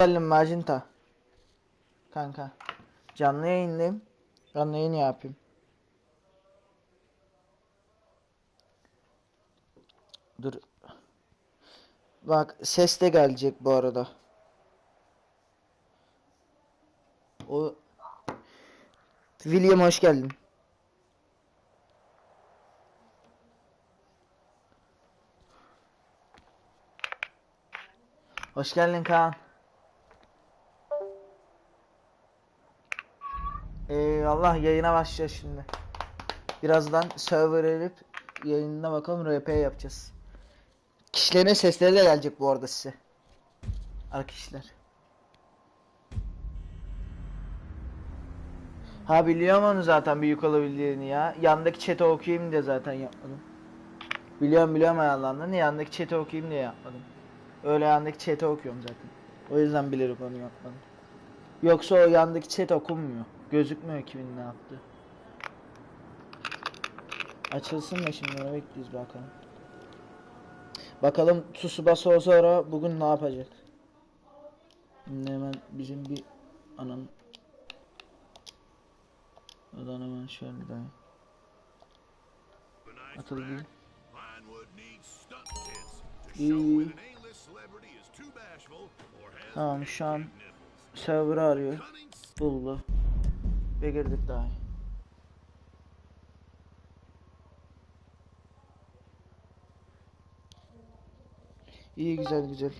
geldin Magenta. Kanka. Canlı yayındayım. Canlı yayın yapayım. Dur. Bak ses de gelecek bu arada. O William hoş geldin. Hoş geldin Kaan. Eyvallah yayına başlayacağız şimdi. Birazdan server erip yayınına bakalım RP yapacağız. Kişilerin sesleri de gelecek bu arada size. Arkadaşlar. Ha biliyorum onu zaten büyük olabildiğini ya. Yandaki chat'i okuyayım diye zaten yapmadım. Biliyorum biliyorum ayarlandığını yandaki chat'i okuyayım diye yapmadım. Öyle yandaki chat'i okuyorum zaten. O yüzden bilerek onu yapmadım. Yoksa o yandaki chat okunmuyor. Gözükmüyor kimin ne yaptı. Açılsın da şimdi onu bekliyoruz bakalım. Bakalım Tsubasa Ozora bugün ne yapacak? Şimdi hemen bizim bir anam Oradan hemen şöyle daha Atıldı Tamam şu an server'ı arıyor. Buldu. Ve girdik daha iyi. Güzel güzel.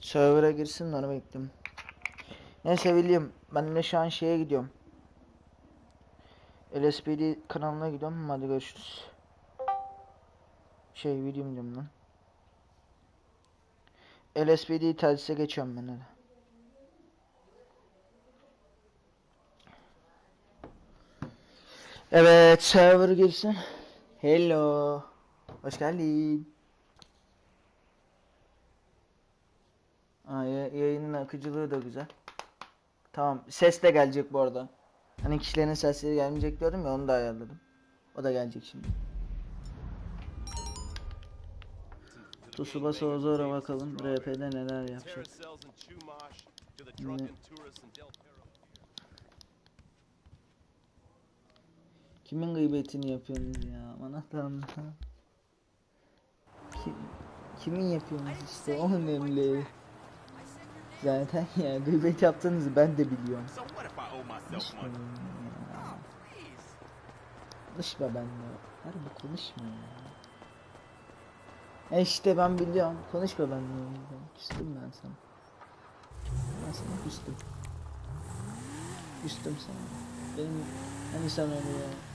Server'a girsin de onu bekliyorum. Neyse William ben de şu an şeye gidiyorum. LSPD kanalına gidiyorum. Hadi görüşürüz. Şey William diyorum lan. LSPD telsiz'e geçiyorum ben hadi. Evet, server girsin. Hello. Hoş geldin. Aa, ya- yayının akıcılığı da güzel. Tamam, ses de gelecek bu arada. Hani kişilerin sesleri gelmeyecek diyordum ya onu da ayarladım. O da gelecek şimdi. Tsubasa Ozora bakalım RP'de neler yapacak. Terracels Kimin gıybetini yapıyorsunuz ya? Aman Allah'ım. Kim, kimin yapıyorsunuz işte o önemli. Zaten ya gıybet yaptığınızı ben de biliyorum. Konuşma ya. Konuşma benimle. Harbi konuşma ya. E işte ben biliyorum. Konuşma benimle. Küstüm ben sana. Ben sana küstüm. Küstüm sana. Benim hani sen öyle ya.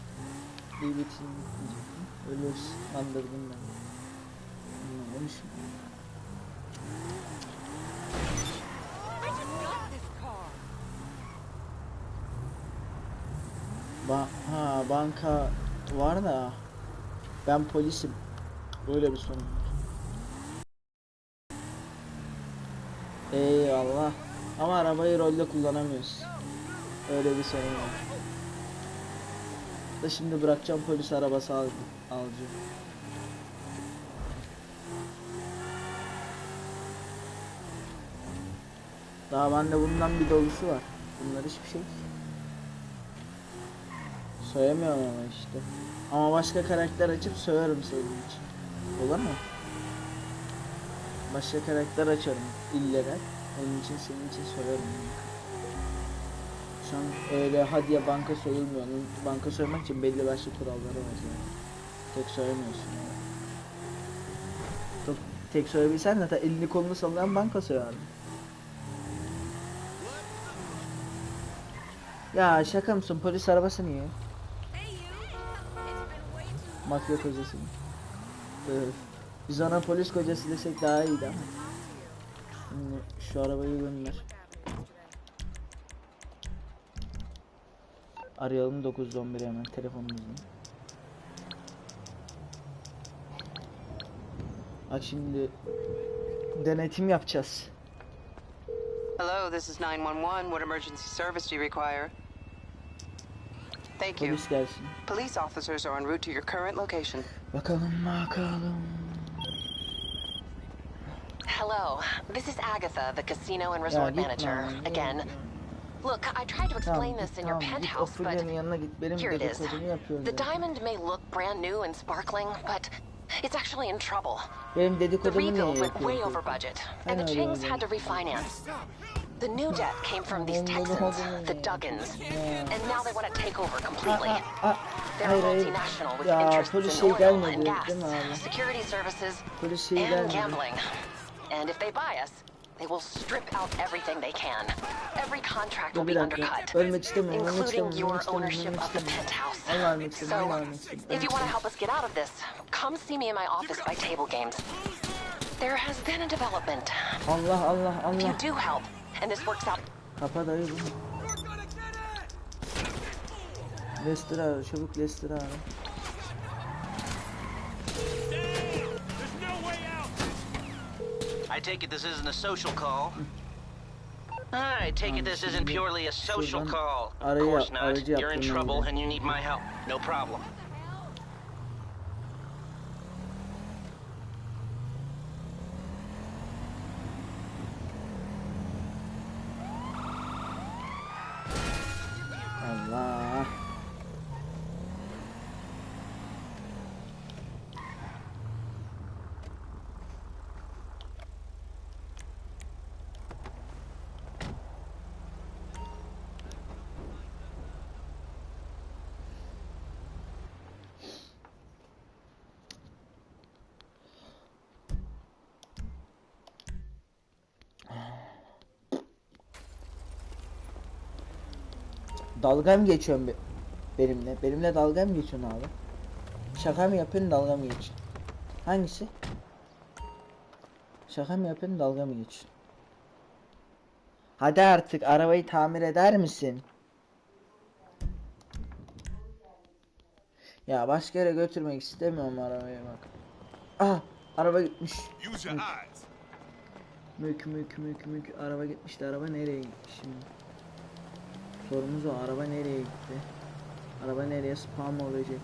Gıybetin diyecektim. Öyle andırdım ben. Onunla konuşma. Ba ha banka var da ben polisim. Böyle bir sorun var. Eyvallah. Ama arabayı rolde kullanamıyoruz. Öyle bir sorun var. Da şimdi bırakacağım polis arabası al alacağım. Daha bende bundan bir dolusu var. Bunlar hiçbir şey. Soyamıyorum ama işte. Ama başka karakter açıp soyarım senin için. Olur mu? Başka karakter açarım. illegal. Onun için senin için soyarım. Şu an öyle hadi ya banka soyulmuyor. Onun banka soymak için belli başlı kuralları var yani. Tek soyamıyorsun. Yani. Tek, tek soyabilsen zaten elini kolunu sallayan banka soyardın. Ya şaka mısın? Polis arabası niye? Mafya kocası mı? Biz ona polis kocası desek daha iyiydi ama. Şimdi şu arabayı gönder. Arayalım 911 hemen telefonumuzdan. Bak şimdi denetim yapacağız. Hello, this is 911. What emergency service do you require? Thank you. Polis gelsin. Police officers are en route to your current location. Bakalım bakalım. hello. This is Agatha, the casino and resort gitme manager. abi, Again. Look, I tried to Tamam, explain this in your tamam, penthouse, but git. Here it is. The diamond may look brand new and sparkling, but it's actually in trouble. Benim The rebuild went way over budget, and the Chings had to refinance. The new debt came from these Texans, the Duggins, and now they want to take over completely. Aa, aa, They're multinational with interests in oil and gas, değil mi abi? security services, and gambling. And if they buy us, they will strip out everything they can. Every contract will be undercut, Ölmek istemiyorum, ölmek including your ownership of the penthouse. Allah Allah So, if you want to help us get out of this, come see me in my office by table games. There has been a development. Allah Allah If you do help, and this works out Kapa dayı. Lester ara çabuk Lester. I take it this isn't a social call. I take it this isn't purely a social call. Of course not. You're in trouble and you need my help. No problem. Dalga mı geçiyorsun be- benimle? Benimle dalga mı geçiyorsun abi? Şaka mı yapıyorsun dalga mı geçiyorsun? Hangisi? Şaka mı yapıyorsun dalga mı geçiyorsun? Hadi artık arabayı tamir eder misin? Ya başka yere götürmek istemiyorum arabayı bak. Ah araba gitmiş. Mük mük mük mük araba gitmişti araba nereye gitti şimdi? Sorumuz o araba nereye gitti? Araba nereye spam olacak?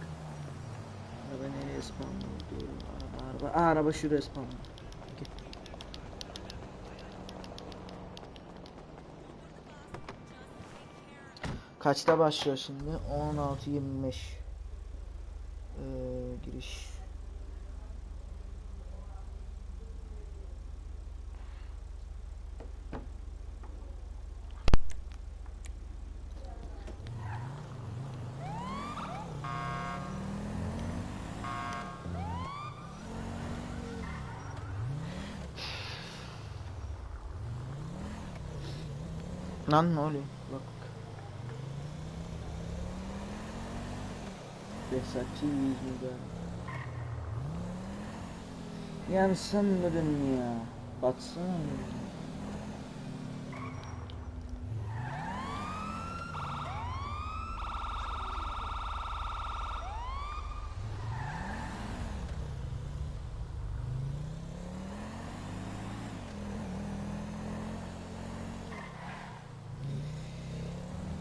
Araba nereye spam oldu? Araba araba Aa, araba şuraya spam oldu. Kaçta başlıyor şimdi? 16.25 ee, giriş Lan ne oluyor? Bak. Versace yüzünden. Yani sanırım ya. Baksana.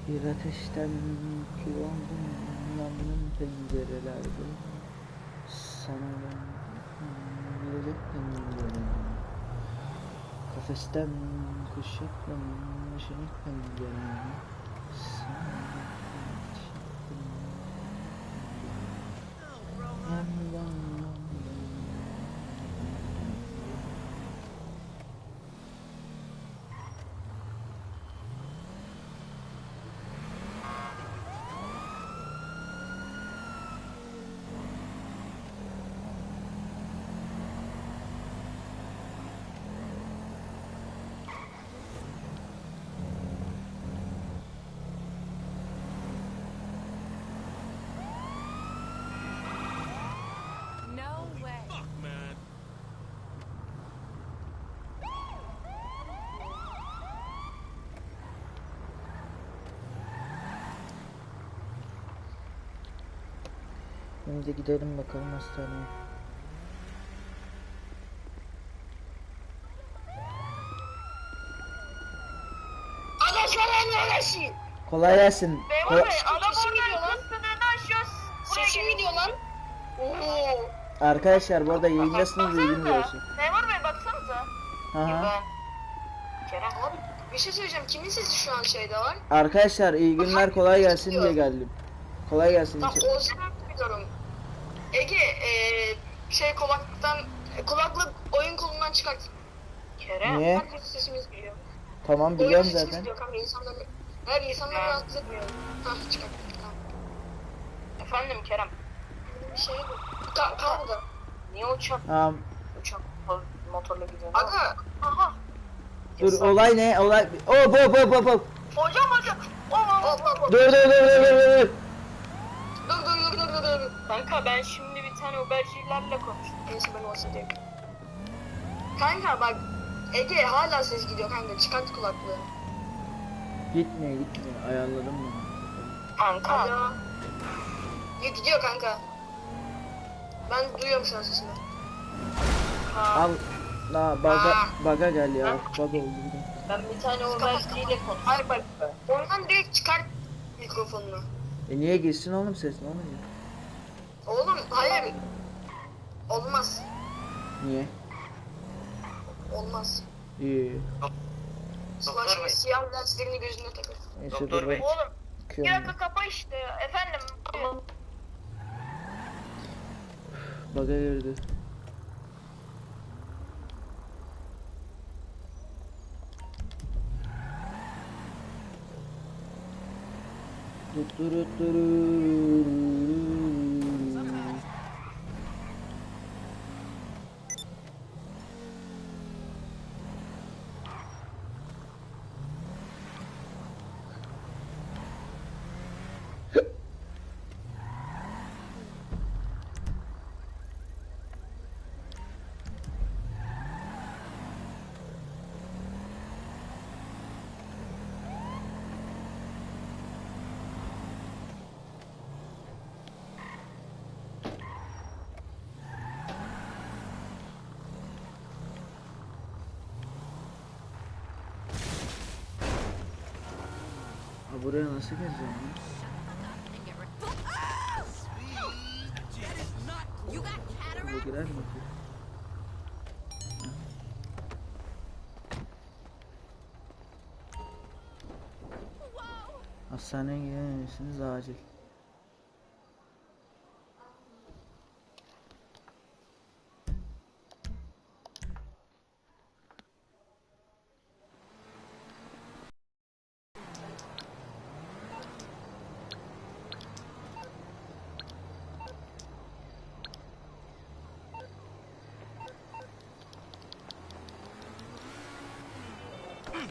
Bir ateşten oldum, yandım pencerelerde. Sana ben gelecek pencerem. Kafesten kuş yaklamış pencerem. Sana ben çıktım. Yandım, yandım. No way. Fuck, man. Şimdi gidelim bakalım hastaneye. Sana neresin? Kolay gelsin. Memur Kola- bey adam oradan sınırını aşıyoruz. Sesi gidiyor lan. Oo. Arkadaşlar bu arada yayındasınız bilginiz olsun. Memur bey baksanıza. Aha. Kerem. Abi bir şey söyleyeceğim. Kimin sesi şu an şeyde var? Arkadaşlar iyi günler kolay gelsin diye geldim. Kolay gelsin. Tam için. o zaman biliyorum. Ege eee şey kulaklıktan kulaklık oyun kolundan çıkart. Kerem. Niye? Herkes sesimiz geliyor. Tamam Oyun biliyorum sesimiz zaten. geliyor kanka insanları. Her insanları rahatsız etmiyor. Hah çıkart. Tamam. Efendim Kerem. Şey bu. Ka kal burada. Niye uçak? Tamam. Uçak motorla gidiyor. Aga. Aha. Dur olay ne? Olay. Hop hop hop hop hop. Hocam hocam. Hop hop hop. Dur dur dur dur dur dur. Dur dur dur dur. Kanka ben şimdi bir tane Ubercilerle konuştum. Neyse ben olsa diye. Kanka bak Ege hala ses gidiyor kanka çıkart kulaklığı. Gitmiyor gitmiyor. Ayarladım bunu. Kanka. Alo. Ya gidiyor kanka. Ben duyuyorum şu an sesini. Al. La baga Aa. baga gel ya. Bug oldu bir de. Ben bir tane Uberciyle konuştum. Hayır bak. Oradan direkt çıkart mikrofonunu. E niye gitsin oğlum ses ne oluyor? Oğlum hayır. Olmaz. Niye? Olmaz. İyi. Slash siyah lenslerini gözüne takar. Neyse Doktor dur bey. bak. Oğlum bir Bakıyorum dakika kapa işte. Efendim. Baga girdi. Turu, turu, turu. Buraya nasıl gireceğim ya? Bu girer mi? ki? Hastaneye gidemezsiniz acil.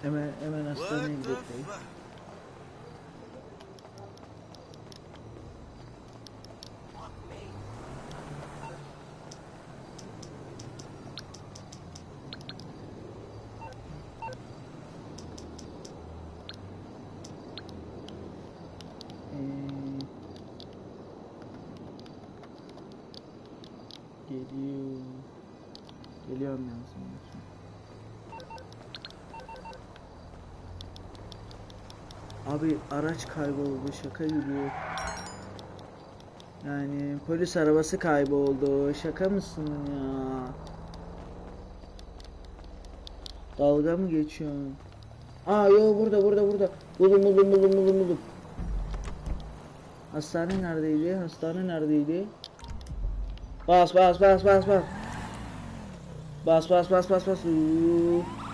Hemen hemen hastaneye gidelim. Ee, Geliyor. Geliyorum yazdım. Abi araç kayboldu şaka gibi. Yani polis arabası kayboldu. Şaka mısın ya? Dalga mı geçiyorsun? Aa yo burada burada burada. Buldum buldum buldum buldum buldum. Hastane neredeydi? Hastane neredeydi? Bas bas bas bas bas. Bas bas bas bas bas. Uuu.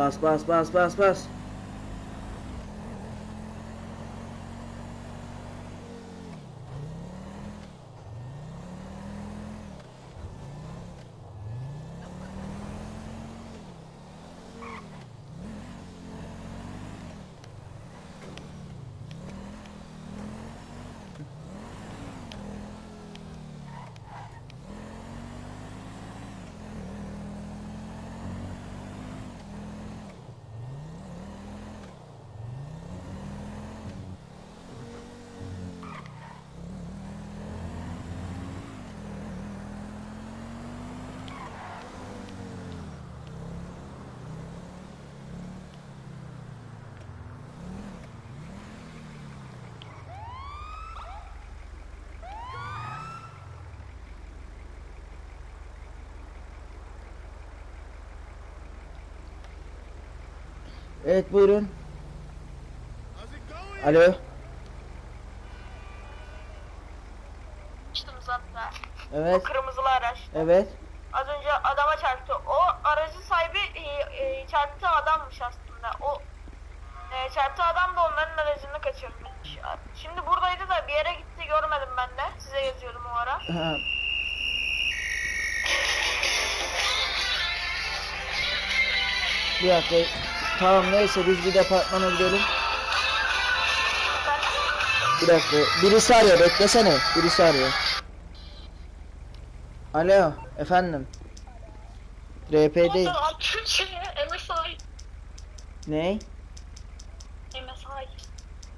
was, was, was, was, was? Evet buyurun. Alo. Zaten. Evet. Kırmızılı araç. Evet. Az önce adama çarptı. O aracın sahibi e, e, çarptığı adammış aslında. O e, çarptığı adam da onların aracını kaçırmış. Şimdi buradaydı da bir yere gitti görmedim ben de. Size yazıyordum o ara. Ha. Bir dakika. Tamam neyse biz bir departmana gidelim. Bir dakika. Birisi arıyor beklesene. Birisi arıyor. Alo efendim. Türkçe MSI. Ne?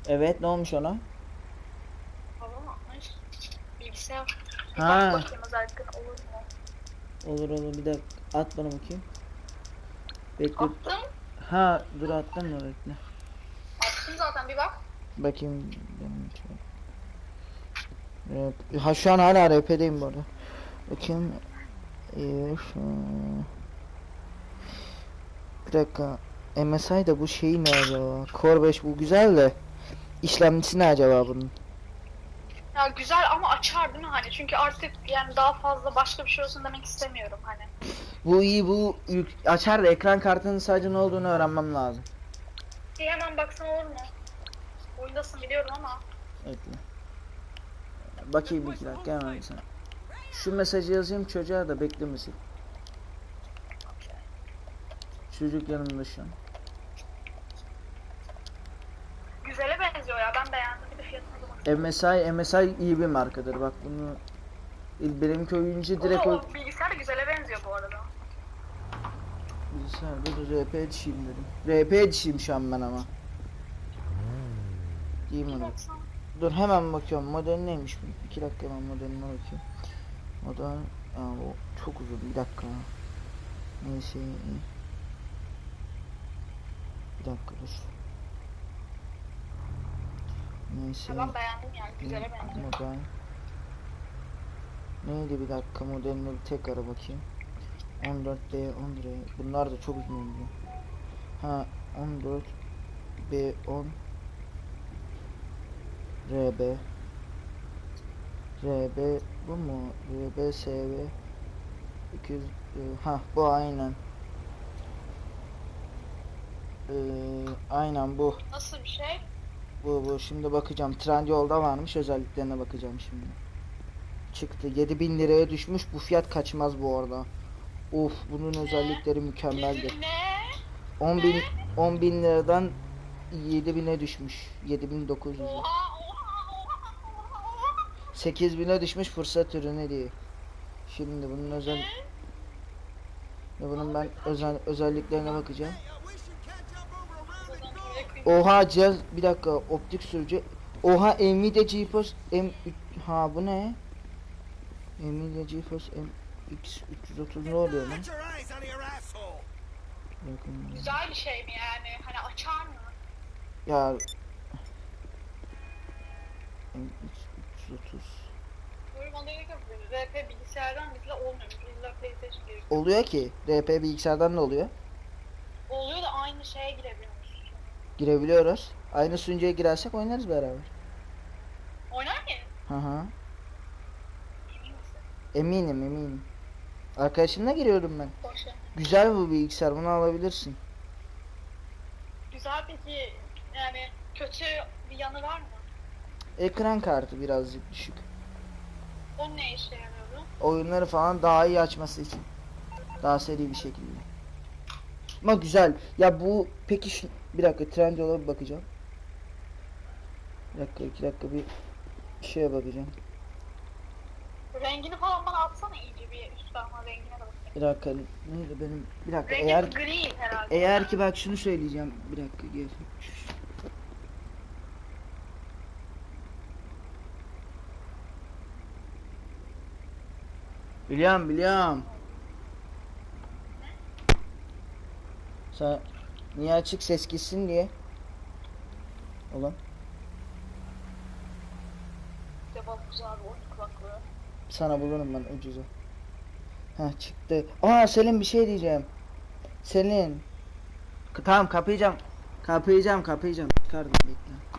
Evet ne olmuş ona? Bilgisayar. Ha. Olur olur bir dakika. At bana bakayım. Bekle. Attım. Ha dur attım mı bekle. Attım zaten bir bak. Bakayım benim için. Ha şu an hala RP'deyim bu arada. Bakayım. Ee, şu... Bir dakika. MSI da bu şey ne acaba? Core 5 bu güzel de. İşlemcisi ne acaba bunun? Ya güzel ama açar değil mi hani? Çünkü artık yani daha fazla başka bir şey olsun demek istemiyorum hani. Bu iyi bu yük- açar da ekran kartının sadece ne olduğunu öğrenmem lazım. Bir hemen baksan olur mu? Oyundasın biliyorum ama. Bekle. Bakayım iki dakika hemen sana. Şu mesajı yazayım çocuğa da beklemesin. Çocuk yanımda şu an. Güzele benziyor ya ben beğendim. Bir de fiyatına da. MSI, MSI iyi bir markadır bak bunu benimki oyuncu direkt o o bilgisayar güzele benziyor bu arada. Bilgisayarda da RP dişiyim dedim. RP dişiyim şu an ben ama. Onu. Baksana. Dur hemen bakıyorum model neymiş bu? 2 dakika hemen modeline bakayım. Model Aa, o çok uzun bir dakika. Neyse. Bir dakika dur. Neyse. Ben beğendim yani güzele benziyor. Model. Neydi bir dakika modeline bir tekrar bakayım. 14B 11 Bunlar da çok oluyor. Ha 14 B10 RB RB bu mu? RB SV 200 e, ha bu aynen. Ee, aynen bu. Nasıl bir şey? Bu bu şimdi bakacağım. Trendyol'da varmış özelliklerine bakacağım şimdi. Çıktı 7000 liraya düşmüş. Bu fiyat kaçmaz bu arada. Of bunun özellikleri mükemmeldir. Ne? 10 bin 10 bin liradan 7000'e düşmüş. 7900. Oha oha oha oha. 8000'e düşmüş fırsat ürünü diye. Şimdi bunun özel Ya bunun ben özel özelliklerine bakacağım. Oha cihaz bir dakika optik sürücü. Oha Nvidia GeForce M ha bu ne? Nvidia GeForce MX 330 ne oluyor lan? Bakın. Güzel bir şey mi yani? Hani açar mı? Ya MX 330 Böyle modeli yapıyoruz. RP bilgisayardan bizle olmuyor. İlla PlayStation gerekiyor. oluyor ki RP bilgisayardan ne oluyor? Oluyor da aynı şeye girebiliyoruz. Girebiliyoruz. Aynı sunucuya girersek oynarız beraber. Oynar mıyız? Hı hı. Emin misin? Eminim eminim. Arkadaşımla giriyorum ben. Boş ver. Güzel bu bilgisayar bunu alabilirsin. Güzel peki yani kötü bir yanı var mı? Ekran kartı birazcık düşük. O ne işe yarıyordu? oyunları falan daha iyi açması için. Daha seri bir şekilde. Ama güzel. Ya bu peki şu, bir dakika Trendyol'a bir bakacağım. Bir dakika iki dakika bir şeye bakacağım. Rengini falan bana atsana iyice bir üstten rengine de bakayım. Bir dakika neydi benim bir dakika Rengi eğer gri herhalde. eğer ki bak şunu söyleyeceğim bir dakika gel. Biliyorum biliyorum. Sen niye açık ses gitsin diye. Kulaklığı. sana bulurum ben ucuza. Ha çıktı. Aa Selin bir şey diyeceğim. Selin. Tamam kapayacağım. Kapayacağım kapayacağım. Çıkardım bekle.